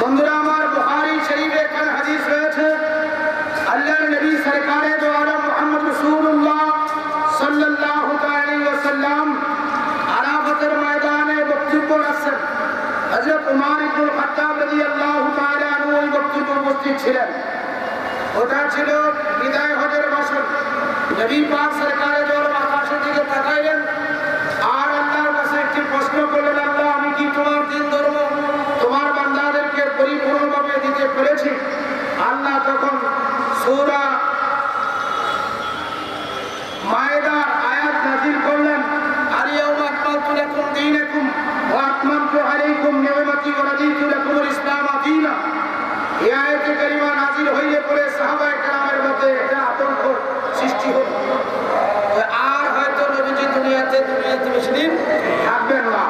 বন্ধুরা, আমার বুখারী শরীফে এখানে হাদিস রয়েছে, আল্লাহর নবী সরকারে দো আলম মুহাম্মদ রাসূলুল্লাহ সাল্লাল্লাহু আলাইহি ওয়াসাল্লাম আরাফাতের ময়দানে বক্তব্য রাখছেন। হযরত উমর খাত্তাব রাদিয়াল্লাহু তাআলা আনহু ওই বক্তব্যে উপস্থিত ছিলেন। ওটা ছিল বিদায় হজের বাসন নবী পাক সরকারে দো আলম আকাশের দিকে তাকাইলেন। আর আল্লাহর কাছে একটি প্রশ্ন করলেন, আল্লাহ, আমি কি তোমার দিন সূরা মায়েদার আয়াত নাজিল করলেন আলিয়াউমা আকমালতু লাকুম দীনাকুম ওয়া আতমামতু আলাইকুম নি'মাতি ওয়া রাদিতু লাকুমুল ইসলাম দীনা এই আয়াতে কারিমা নাজিল হইলে পরে সাহাবায়ে কেরামের মধ্যে একটা আতঙ্ক সৃষ্টি হলো আর হয়তো নবীজি দুনিয়াতে দুনিয়াতে বেশি দিন থাকবেন না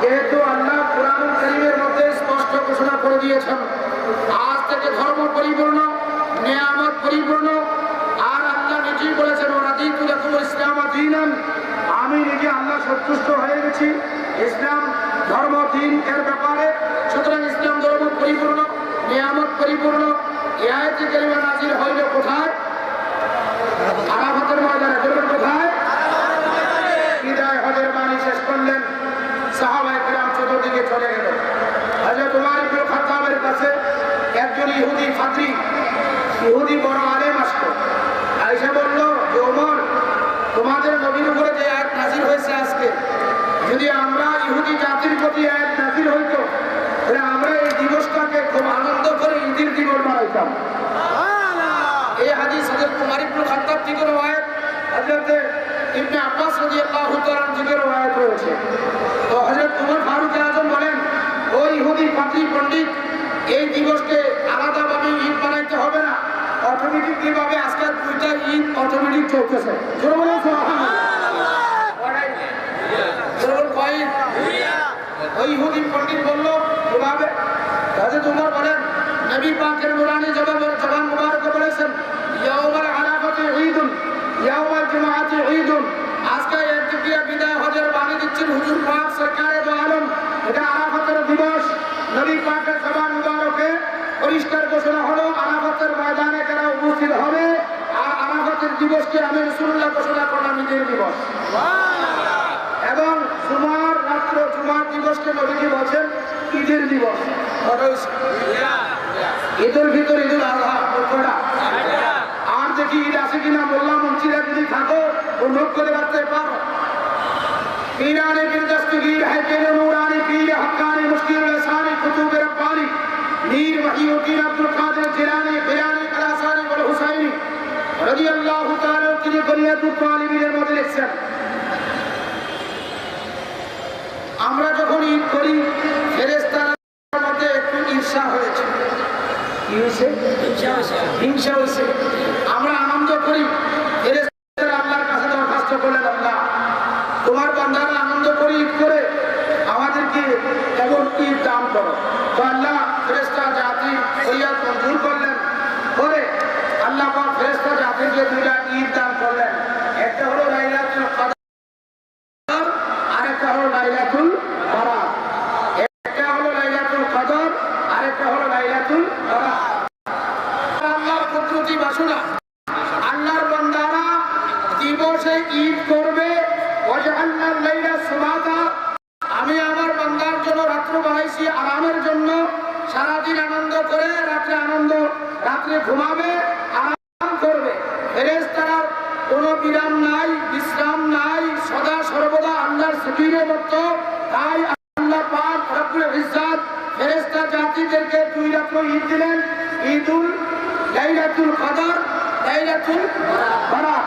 যেহেতু আল্লাহ কোরআনুল কারীমের মধ্যে স্পষ্ট ঘোষণা করে দিয়েছেন আজ থেকে ধর্ম পরিপূর্ণ নিয়ামত পরিপূর্ণ আর আল্লাহ নিজেই বলেছেন ওরাদিতু লাকুমুল ইসলাম দীনান, আমি নিজে আল্লাহ সন্তুষ্ট হয়ে গেছি। ইসলাম ধর্ম দিন এর ব্যাপারে। সুতরাং ইসলাম ধর্ম পরিপূর্ণ, নিয়ামত পরিপূর্ণ এই আয়াতে নাজিল হইল কোথায়? বাণী শেষ চলে কাছে একজন ইহুদি ফাদ্রী, ইহুদি বড় আলেম আসলো আয়েশা বলল যে ওমর তোমাদের নবীর উপরে যে আয়াত নাজির হয়েছে আজকে যদি আমরা ইহুদি জাতির প্রতি আয়াত নাজির হইতো তাহলে আমরা এই দিবসটাকে খুব আনন্দ করে ঈদের বানাইতাম এই হাদিস হযরত উমর ইবনে খাত্তাব থেকে রওয়ায়াত হযরত ইবনে আব্বাস রাদিয়াল্লাহু তাআলা থেকে রওয়ায়াত রয়েছে। তো হযরত উমর ফারুক আযম বলেন ও ইহুদি পাত্রী পণ্ডিত এই দিবসকে আলাদাভাবে ঈদ বানাইতে হবে না। অটোমেটিকলি ভাবে আজকাল দুইটা ঈদ অটোমেটিক চলতেছে। জোরে বলুন ওই ইহুদি পণ্ডিত বলল এভাবে হযরত উমর বলেন নবী পাকের নুরানি জবাব জবান মুবারক বলেছেন ইয়াউমাল আরাফাতে ঈদুন ইয়াউমাল জুমআতে ঈদুন। আজকে একদিকে বিদায় হজের বাণী দিচ্ছেন হুজুর পাক সরকারে দো আলম। এটা আরাফাতের দিবস। নবী পাকের জবান মুবারকে পরিষ্কার ঘোষণা হলো আরাফাতের ময়দানে যারা উপস্থিত হবে আর আরাফাতের দিবসকে আমি রাসূলুল্লাহ ঘোষণা করলাম ঈদের দিবস। এবং জুমার রাত্র জুমার দিবসকে নবীজি বলছেন কিসের দিবস ঈদের ভিতরে ঈদুল আজহা কটা আর দেখি ঈদ আছে কিনা বললাম মুন্সিরা যদি থাকো অনুরোধ করে বাড়তে পারো پیران دستگیر ہے تیرے نورانی پیر حقانی مشکل ویسانی خطوب ربانی میر وحی الدین عبد القادر جیلانی بیان کلاسانی والحسینی رضی اللہ تعالیٰ کی دنیا تو طالبین مدرسہ আমরা যখন ঈদ করি ফেরেশতার মধ্যে একটু ঈর্ষা হয়েছে। কি হয়েছে? হিংসা হয়েছে। আমরা আনন্দ করি। ফেরেশতারা আল্লাহর কাছে দরখাস্ত করলেন আল্লাহ তোমার বান্দারা আনন্দ করে ঈদ করে আমাদেরকে এমন ঈদ দান করো? তো আল্লাহ ফেরেশতা জাতি হইয়া মঞ্জুর করলেন। করে আল্লাহ পাক ফেরেশতা জাতিকে দুইটা ঈদ দান করলেন একটা হলো লাইলাতুল কদর আরেকটা হলো লাইলাতুল বারাত একটা হলো লাইলাতুল কদর আরেকটা হলো লাইলাতুল বারাত আল্লাহর কুদরতি বাসনা আল্লাহর বান্দারা দিবসে ঈদ করবে। আমি আমার বান্দার জন্য রাত্র বানাইছি আরামের জন্য। সারাদিন আনন্দ করে রাত্রে আনন্দ, রাত্রে ঘুমাবে, আরাম করবে। ফেরেশতারা কোনো বিরাম নাই, বিশ্রাম নাই, সদা সর্বদা আল্লাহর সিকিরে মতো। তাই আল্লাহ পাক রব্বুল ইজ্জাত ফেরেশতা জাতিদেরকে দুই রাত্র ঈদ দিলেন। ঈদুল লাইলাতুল কদর, লাইলাতুল বারাত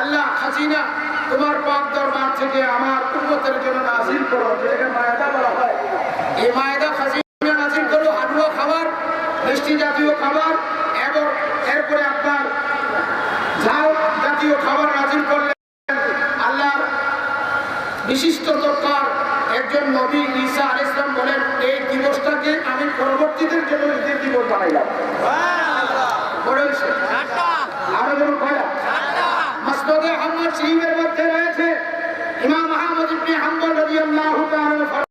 আল্লাহ তোমার পাক দরবার থেকে জন্য নাজিল করো। যেটাকে মায়দা বলা হয়। এই মায়দা খাবার, মিষ্টি জাতীয় খাবার, এবং এরপরে আপনার ঝাল জাতীয় খাবার নাজিল করলে আল্লাহর বিশিষ্ট দরকার একজন নবী ঈসা আর ইসলাম বলেন, এই দেশটাকে আমি পরবর্তীদের জন্য নিজের জীবন বানাইলাম। আরও যেন কয়া মাস্টরে আমার সেই